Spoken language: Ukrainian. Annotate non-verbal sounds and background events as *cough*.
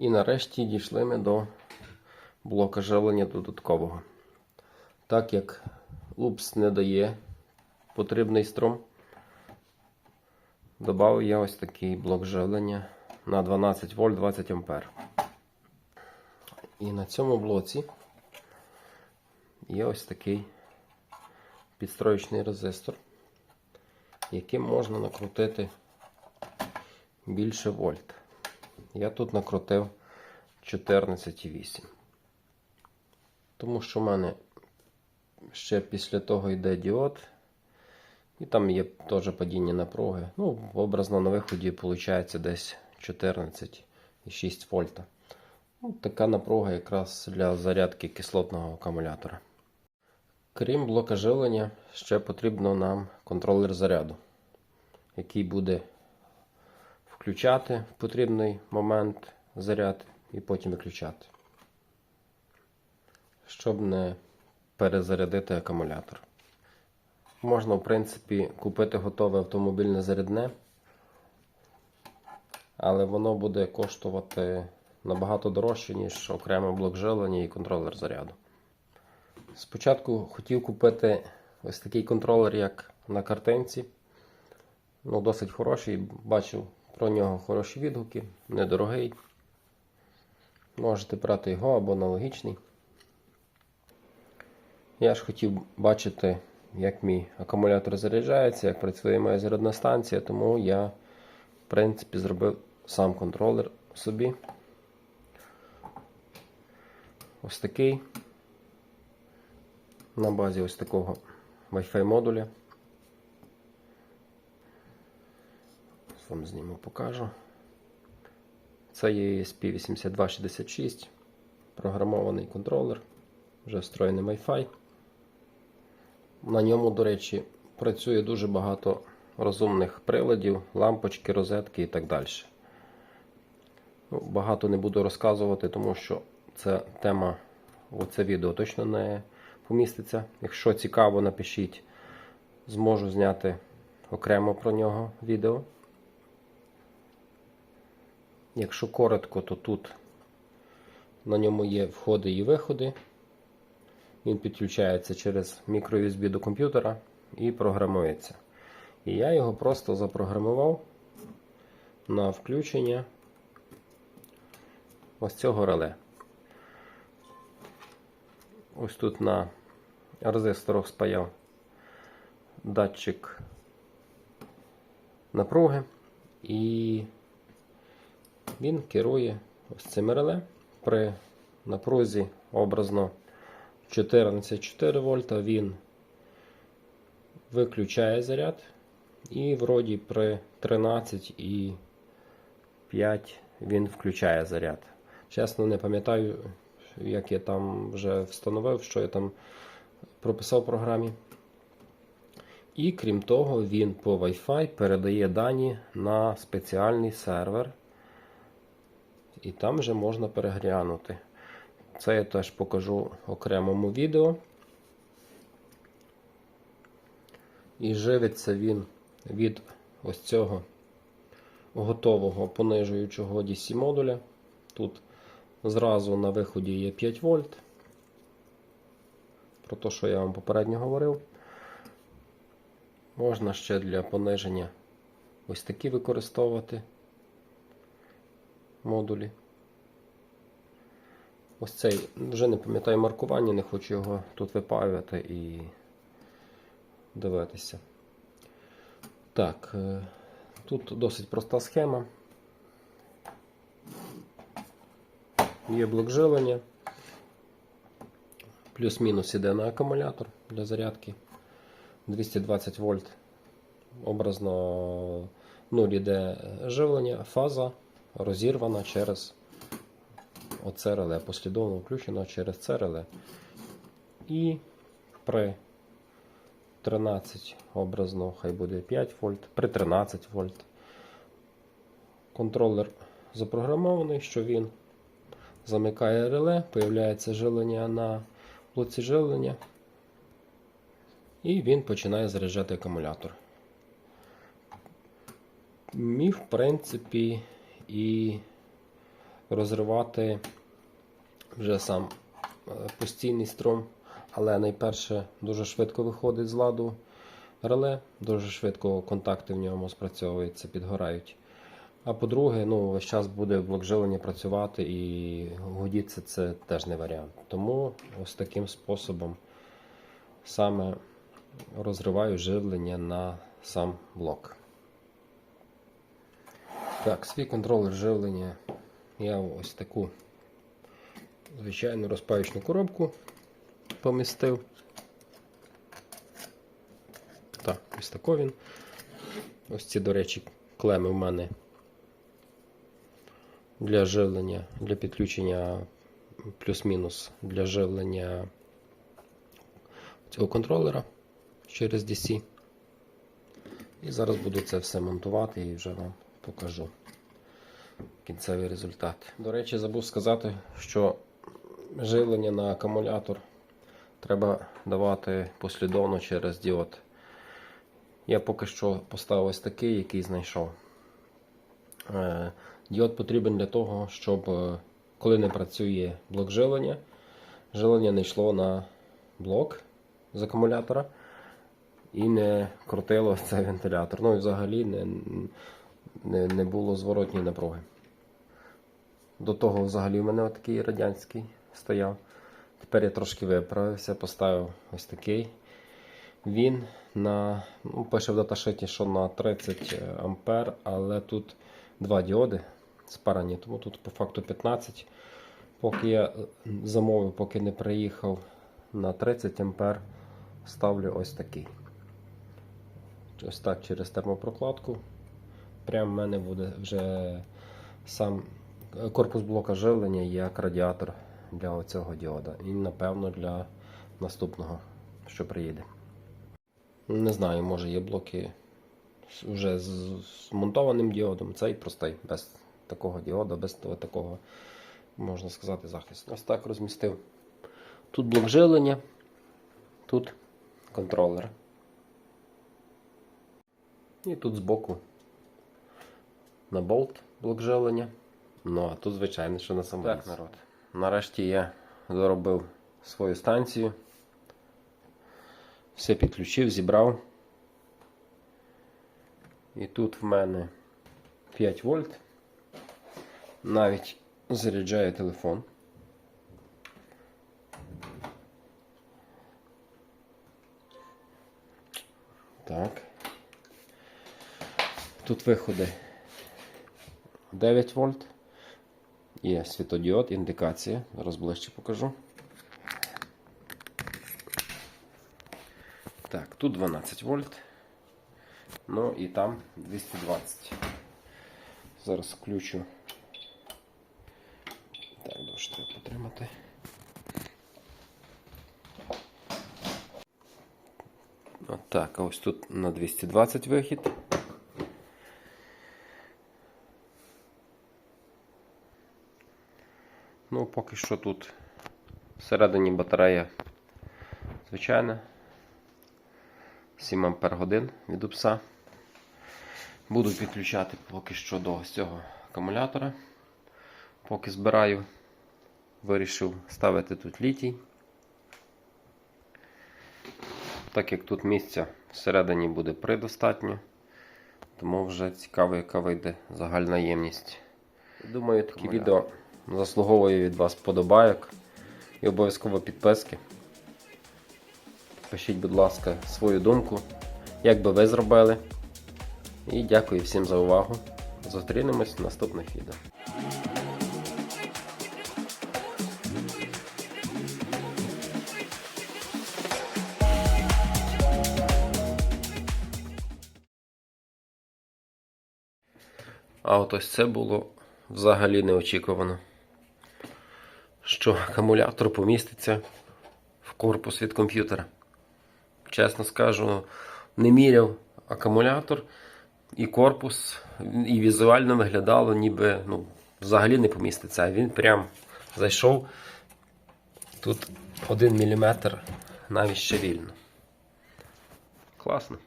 І нарешті дійшли ми до блока живлення додаткового. Так як УПС не дає потрібний струм, додав я ось такий блок живлення на 12 вольт 20 ампер. І на цьому блоці є ось такий підстроєчний резистор, яким можна накрутити більше вольт. Я тут накрутив 14,8. Тому що в мене ще після того йде діод. І там є теж падіння напруги. Ну, образно на виході виходить десь 14,6 вольта. Ну, така напруга якраз для зарядки кислотного акумулятора. Крім блока живлення, ще потрібно нам контролер заряду, який буде включати в потрібний момент заряд і потім виключати, щоб не перезарядити акумулятор. Можна, в принципі, купити готове автомобільне зарядне, але воно буде коштувати набагато дорожче, ніж окремий блок живлення і контролер заряду. Спочатку хотів купити ось такий контролер, як на картинці. Ну, досить хороший. Бачив про нього хороші відгуки, недорогий. Можете брати його або аналогічний. Я ж хотів бачити, як мій акумулятор заряджається, як працює моя зарядна станція, тому я, в принципі, зробив сам контролер собі. Ось такий. На базі ось такого Wi-Fi модуля. Вам зніму покажу. Це є ESP8266, програмований контролер, вже встроєний Wi-Fi. На ньому, до речі, працює дуже багато розумних приладів, лампочки, розетки і так далі. Ну, багато не буду розказувати, тому що це тема, оце відео точно не поміститься. Якщо цікаво, напишіть, зможу зняти окремо про нього відео. Якщо коротко, то тут на ньому є входи і виходи. Він підключається через microUSB до комп'ютера і програмується. І я його просто запрограмував на включення ось цього реле. Ось тут на резисторах спаяв датчик напруги і він керує ось цим реле при напрузі образно 14,4 вольта він виключає заряд і вроді при 13,5 він включає заряд. Чесно, не пам'ятаю, як я там вже встановив, що я там прописав в програмі. І крім того, він по Wi-Fi передає дані на спеціальний сервер. І там вже можна переглянути. Це я теж покажу в окремому відео. І живиться він від ось цього готового понижуючого DC модуля. Тут зразу на виході є 5 вольт. Про те, що я вам попередньо говорив. Можна ще для пониження ось такі використовувати модулі. Ось цей, вже не пам'ятаю маркування, не хочу його тут випаювати і дивитися. Так, е, тут досить проста схема. Є блок живлення. Плюс-мінус іде на акумулятор для зарядки. 220 вольт. Образно 0 іде живлення, фаза розірвана через оце реле, послідовно включено через це реле. І при 13 образно, хай буде 5 вольт, при 13 вольт. Контролер запрограмований, що він замикає реле, появляється жилення на блоці жилення, і він починає заряджати акумулятор. Міг, в принципі, і розривати вже сам е, постійний струм, але найперше дуже швидко виходить з ладу реле, дуже швидко контакти в ньому спрацьовуються, підгорають. А по-друге, ну, весь час буде блок живлення працювати і гудіться це теж не варіант. Тому ось таким способом саме розриваю живлення на сам блок. Так, свій контролер живлення я ось таку звичайну розпаючну коробку помістив. Так, ось тако він. Ось ці, до речі, клеми в мене для живлення, для підключення плюс-мінус для живлення цього контролера через DC. І зараз буду це все монтувати і вже вам покажу кінцевий результат. До речі, забув сказати, що живлення на акумулятор треба давати послідовно через діод. Я поки що поставив ось такий, який знайшов. Е, Діод потрібен для того, щоб е, коли не працює блок живлення, живлення не йшло на блок з акумулятора і не крутило *laughs* цей вентилятор. Ну і взагалі не, не, не було зворотньої напруги. До того взагалі в мене такий радянський стояв. Тепер я трошки виправився, поставив ось такий. Він на, ну, пише в даташиті, що на 30 ампер, але тут два діоди спарані, тому тут по факту 15. Поки я замовив, поки не приїхав на 30 ампер, ставлю ось такий. Ось так через термопрокладку. Прямо в мене буде вже сам корпус блока живлення як радіатор для цього діода. І напевно для наступного, що приїде. Не знаю, може є блоки вже з змонтованим діодом. Цей простий, без такого діода, без такого, можна сказати, захисту. Ось так розмістив. Тут блок живлення, тут контролер. І тут збоку на болт блок живлення. Ну, а тут, звичайно, що на самому. Так, народ. Нарешті я доробив свою станцію. Все підключив, зібрав. І тут в мене 5 вольт. Навіть заряджає телефон. Так. Тут виходи 9 вольт. Є світодіод, індикація. Зараз ближче покажу. Так, тут 12 вольт. Ну і там 220. Зараз включу. Так, довше треба потримати. От так, а ось тут на 220 вихід. Ну, поки що тут всередині батарея звичайна. 7 Ампер годин від упса. Буду підключати поки що до цього акумулятора. Поки збираю, вирішив ставити тут літій. Так як тут місця всередині буде предостатньо, тому вже цікаво, яка вийде загальна ємність. Думаю, таке відео заслуговує від вас подобайок і обов'язково підписки. Пишіть, будь ласка, свою думку, як би ви зробили. І дякую всім за увагу. Зустрінемось в наступних відео. А от ось це було взагалі неочікувано. Що акумулятор поміститься в корпус від комп'ютера. Чесно скажу, не міряв акумулятор і корпус, і візуально виглядало, ніби ну, взагалі не поміститься. А він прям зайшов тут 1 мм навіть ще вільно. Класно.